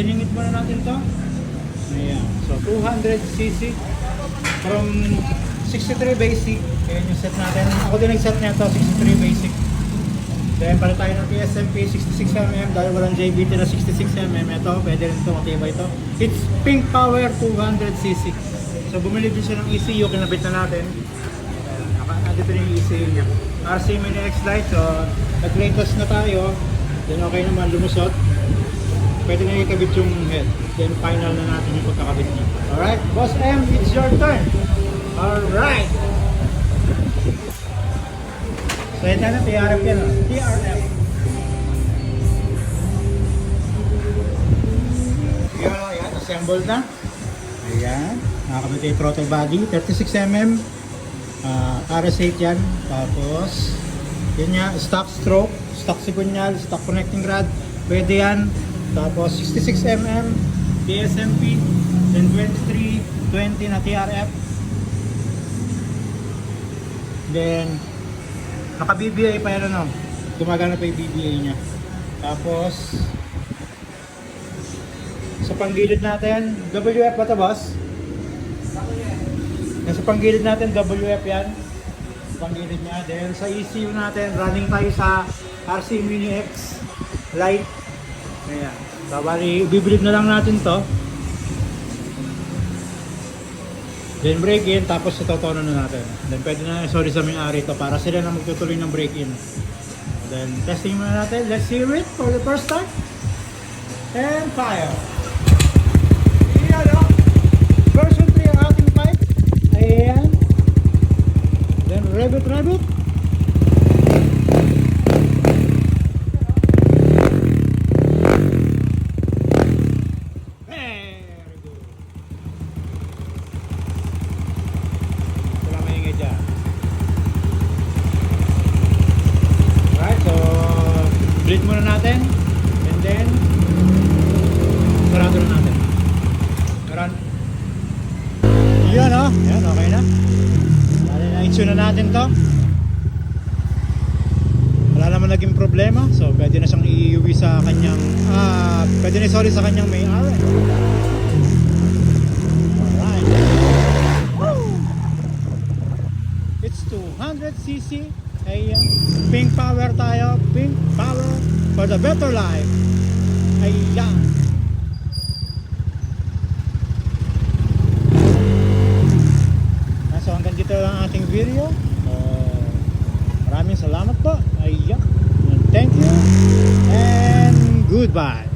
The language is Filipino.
siningit muna natin to. Ayan. So, 200cc from 63 basic. Ayan yung set natin. Ako din nag-set niya to, 63 basic. Then, para tayo ng PSMP 66mm dahil walang JBT na 66mm. Ito, pwede rin ito, matibay ito. It's Pink Power 200cc. So, bumili din siya ng ECU, kinabit na natin. Nandito rin yung ECU niya. RC Mini X Lite, so, nag-latest na tayo. Then, okay naman, lumusot. Pwede na ikabit yung head. Then, final na natin yung pagkakabit niya. Alright, Boss M, it's your turn. Alright. So, yan na, TRF yan. oh. TRF. Yan, yan. Assembled na. Ayan. Nakakabit yung throttle body. 36mm. Uh, RS8 yan. Tapos, yun nga, stock stroke, stock sigunyal, stock connecting rod. Pwede yan. Tapos, 66mm. DSMP. Then 23, 20 na TRF. Then, naka-BBA pa yan ano. Gumagana pa yung BBA niya. Tapos, sa panggilid natin, WF ba ito boss? Yan sa panggilid natin, WF yan. Panggilid niya. Then sa ECU natin, running tayo sa RC Mini X Lite. Ayan. So, bali, bibilid na lang natin to. Then break in, tapos itotono na natin. Then pwede na, sorry sa may-ari to, para sila na magtutuloy ng break in. Then testing muna natin. Let's hear it for the first time. And fire. Ayan o. Version 3 ang ating pipe. Then rabbit rabbit. Very good. Wala maingay dyan. Alright, so bleed muna natin. And then, sarado na natin. Run. Yan o. Yan, okay na. Dali na itsue na natin to. Wala naman naging problema. So, pwede na siyang iuwi sa kanyang, ah, pwede na sorry sa kanyang may-ari. Alright. Woo! It's 200cc. Ayan. Pink power tayo. Pink power for the better life. Ayan. Ah, So hanggang dito lang ang ating video. Uh, maraming salamat po. Ayan. Thank you. And goodbye.